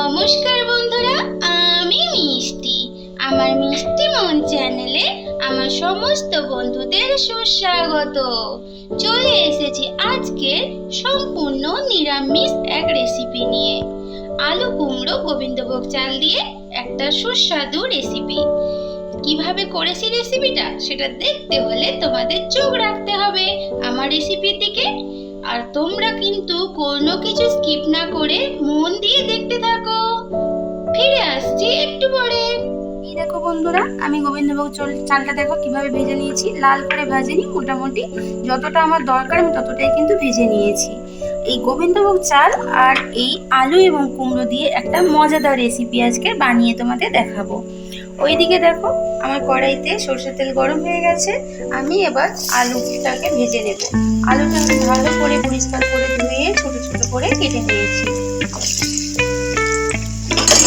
নমস্কার বন্ধুরা, আমি মিষ্টি। আমার মিষ্টি মন চ্যানেলে আমার সমস্ত বন্ধুদের সুস্বাগত। চলে এসেছি আজকে সম্পূর্ণ নিরামিষ এক রেসিপি নিয়ে। আলু কুমড়ো গোবিন্দভোগ চাল দিয়ে একটা সুস্বাদু রেসিপি কীভাবে করেছি রেসিপিটা সেটা দেখতে হলে তোমাদের চোখ রাখতে হবে। আমার রেসিপির দিকে আর তোমরা কিন্তু কোনো কিছু স্কিপ না করে মন দিয়ে দেখতে থাকো। ফিরে আসছি একটু পরে। এই দেখো বন্ধুরা, আমি গোবিন্দভোগ চল চালটা দেখো কীভাবে ভেজে নিয়েছি। লাল করে ভাজিনি মোটামুটি। যতটা আমার দরকার আমি ততটাই কিন্তু ভেজে নিয়েছি। এই গোবিন্দভোগ চাল আর এই আলু এবং কুমড়ো দিয়ে একটা মজাদার রেসিপি আজকে বানিয়ে তোমাদের দেখাবো। ওইদিকে দেখো, আমার কড়াইতে সরষের তেল গরম হয়ে গেছে, আমি এবার আলুটাকে ভেজে নেব। আলুটা আমি ভালো করে পরিষ্কার করে ধুয়ে ছোট ছোট করে কেটে নিয়েছি।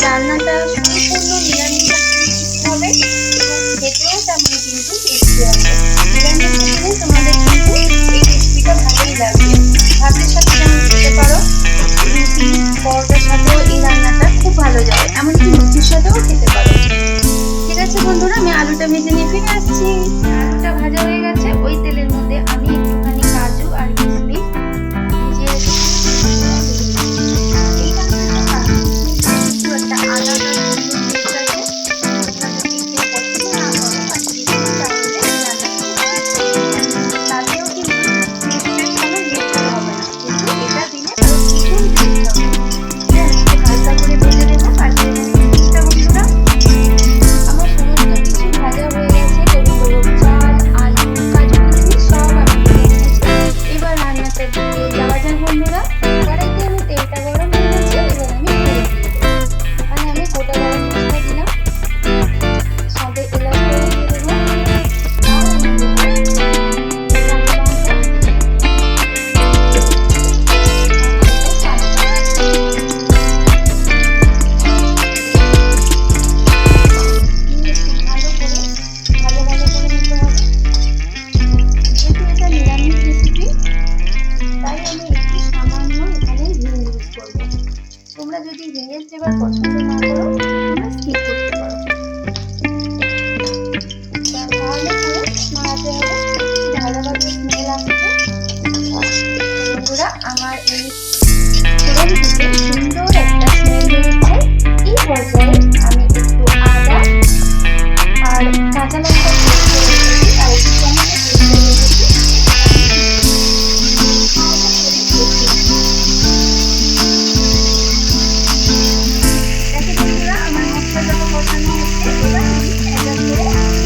রান্নাটা সম্পূর্ণ নিরামিষ হবে, এবং খেতেও তেমন কিন্তু পরোটার সাথেও এই রান্নাটা খুব ভালো যাবে এমনকি লুচির সাথেও খেতে পারো। ঠিক আছে বন্ধুরা, আমি আলুটা ভেজে নিয়ে ফিরে আসছি। তোমরা যদি হিঙের ফ্লেভার পছন্দ না করো তোমরা স্কিপ যখন কষানো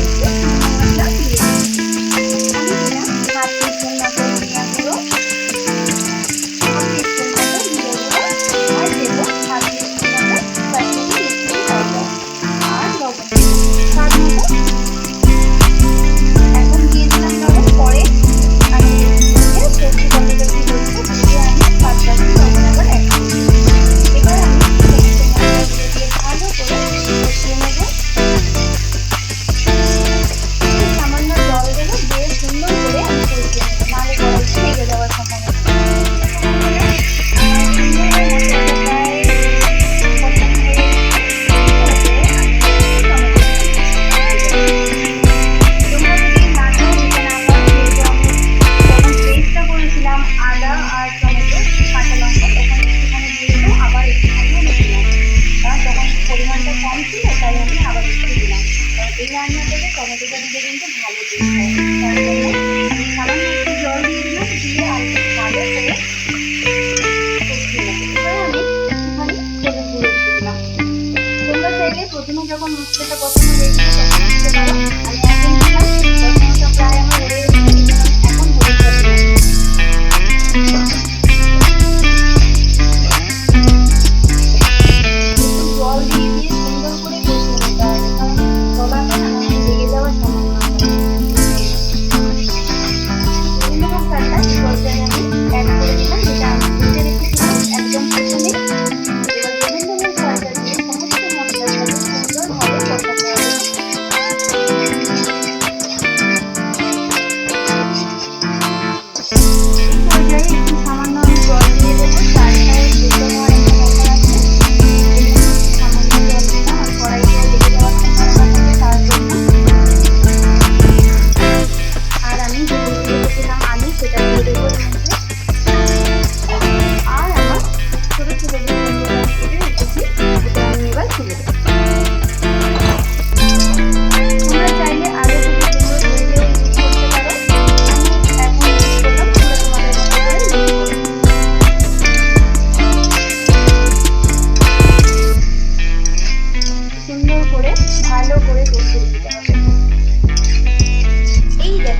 Yeah.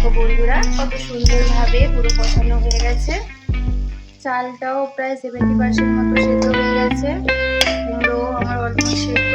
দেখো বন্ধুরা, কত সুন্দরভাবে পুরো পছন্দ হয়ে গেছে। চালটাও প্রায় সেভেন্টি পার্সেন্ট মতো সেদ্ধ হয়ে গেছে। পুরো আমার অল্প সেদ্ধ।